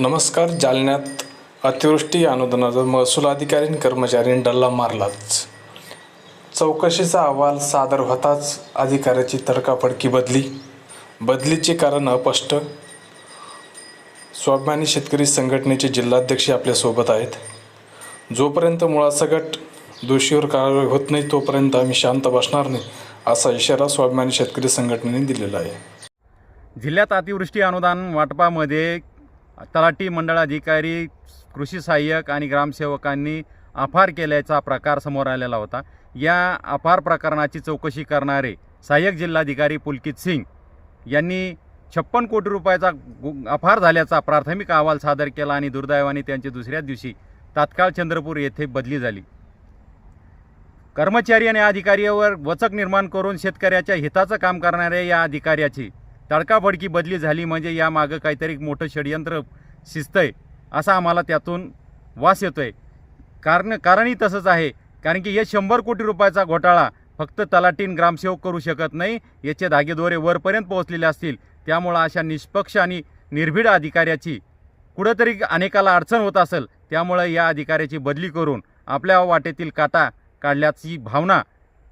नमस्कार जालन्यात अतिवृष्टी अनुदानाचा महसूल अधिकारी आणि कर्मचाऱ्यांनी डल्ला मारलाच. चौकशीचा अहवाल सादर होताच अधिकाऱ्याची तडकाफडकी बदली. बदलीचे कारण अस्पष्ट. स्वाभिमानी शेतकरी संघटनेचे जिल्हाध्यक्ष आपल्यासोबत आहेत. जोपर्यंत मुळासकट दोषीवर कारवाई होत नाही तोपर्यंत आम्ही शांत बसणार नाही असा इशारा स्वाभिमानी शेतकरी संघटनेने दिलेला आहे. जिल्ह्यात अतिवृष्टी अनुदान वाटपामध्ये तलाठी मंडळाधिकारी कृषी सहाय्यक आणि ग्रामसेवकांनी अफार केल्याचा प्रकार समोर आलेला होता. या अफार प्रकरणाची चौकशी करणारे सहाय्यक जिल्हाधिकारी पुलकित सिंग यांनी छप्पन कोटी रुपयाचा गु- अफार झाल्याचा प्राथमिक अहवाल सादर केला आणि दुर्दैवाने त्यांची दुसऱ्याच दिवशी तात्काळ चंद्रपूर येथे बदली झाली. कर्मचारी आणि अधिकाऱ्यावर वचक निर्माण करून शेतकऱ्याच्या हिताचं काम करणाऱ्या या अधिकाऱ्याची तडकाफडकी बदली झाली म्हणजे यामागं काहीतरी मोठं षडयंत्र शिजतंय असा आम्हाला त्यातून वास येतो आहे कारण कारणही तसंच आहे. कारण की हे शंभर कोटी रुपयाचा घोटाळा फक्त तलाटीन ग्रामसेवक करू शकत नाही याचे धागेदोरे वरपर्यंत पोहोचलेले असतील. त्यामुळं अशा निष्पक्ष आणि निर्भीड अधिकाऱ्याची कुठंतरी अनेकाला अडचण होत असेल त्यामुळं या अधिकाऱ्याची बदली करून आपल्या वाटेतील काटा काढल्याची भावना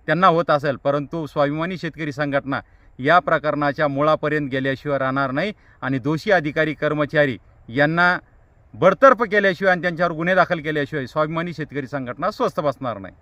त्यांना होत असेल. परंतु स्वाभिमानी शेतकरी संघटना या प्रकरणाच्या मुळापर्यंत गेल्याशिवाय राहणार नाही आणि दोषी अधिकारी कर्मचारी यांना बडतर्फ केल्याशिवाय आणि त्यांच्यावर गुन्हे दाखल केल्याशिवाय स्वाभिमानी शेतकरी संघटना स्वस्थ बसणार नाही.